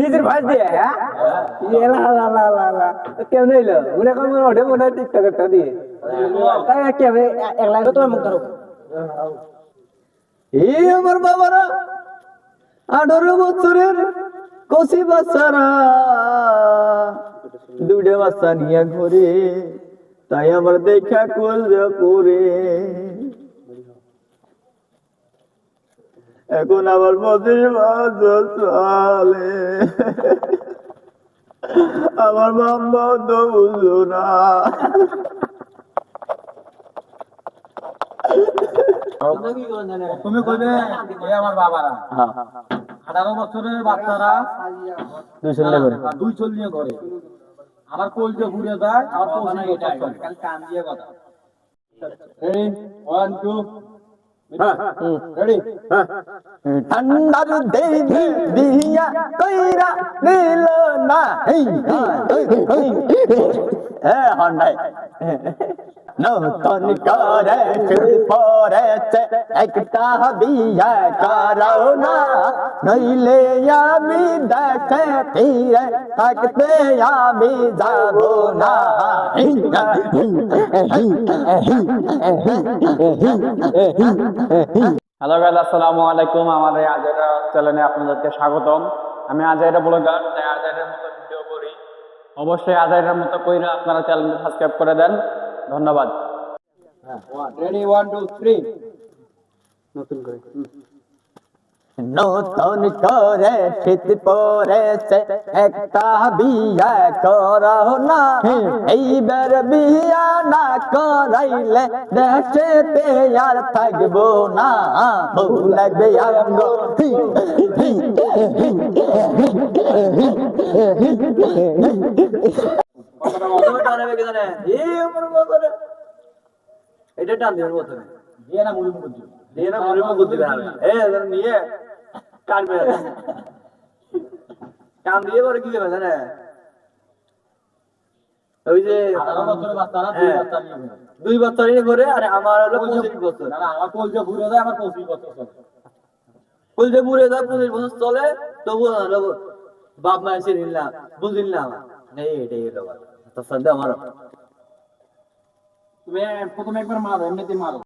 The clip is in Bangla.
নিজের ভাই দিয়ে হ্যাঁ? হইল? মনে কর মনে মনে হয় টিকটক একটা দিয়ে। তাই কেমন এক তোমার মুখ ধরো। আমার বাবারা, আঠারো বছরের কষি বাচ্চারা। দুটো বাচ্চা নিয়ে ঘুরে, তাই আমার দেখা পরে। এখন আমার পঁচিশ বছর চলে। আমার তো বুঝলো না। তুমি কইবে আমার বাবারা। আঠারো বছরের বাচ্চারা দুই ঘরে। আমার কলজে ঘুরে যায় আমার পৌঁছে কথা। ওয়ান টু রেডি ঠান্ডার দেহি দিয়া কইরা দিল না হেই হে হন্ডাই নতুন করে পড়েছে একটা বিয়া করো না। নইলে আমি দেখে ফিরে থাকতে আমি যাব না। হ্যালো গাইজ আসসালামু আলাইকুম আমার এই আজেরা চ্যানেলে আপনাদেরকে স্বাগতম। আমি আজেরা ব্লগার তাই আজেরের মতো ভিডিও করি। অবশ্যই আজেরের মতো কইরা আপনারা চ্যানেলটি সাবস্ক্রাইব করে দেন। ধন্যবাদ। রেডি ওয়ান টু থ্রি নতুন করে। শীত পড়েছে একটা বিয়া করো না এইবার বিয়া না করাইলে দেশেতে আর থাকব না। বউ লাগবে আঙ্গ এটা টান দিবেন প্রথমে। দিয়ে না মুড়ি মুড়ি দিয়ে না মরে মুখ দিবে না। এদের কান দিয়ে পরে কি দেবে জানে? ওই যে আঠারো বছরের বাচ্চারা দুই হ্যাঁ। দুই বছর করে আরে আমার হলো পঁচিশ বছর। আমার কলজে ঘুরে যায় আমার পঁচিশ বছর চলে। বলতে যায় পঁচিশ বছর চলে তবু বাপ মায়ের চিনিল না বুঝিল না আমার। নেই এটাই হলো আমার তুমি প্রথমে একবার মারো এমনিতে মারো।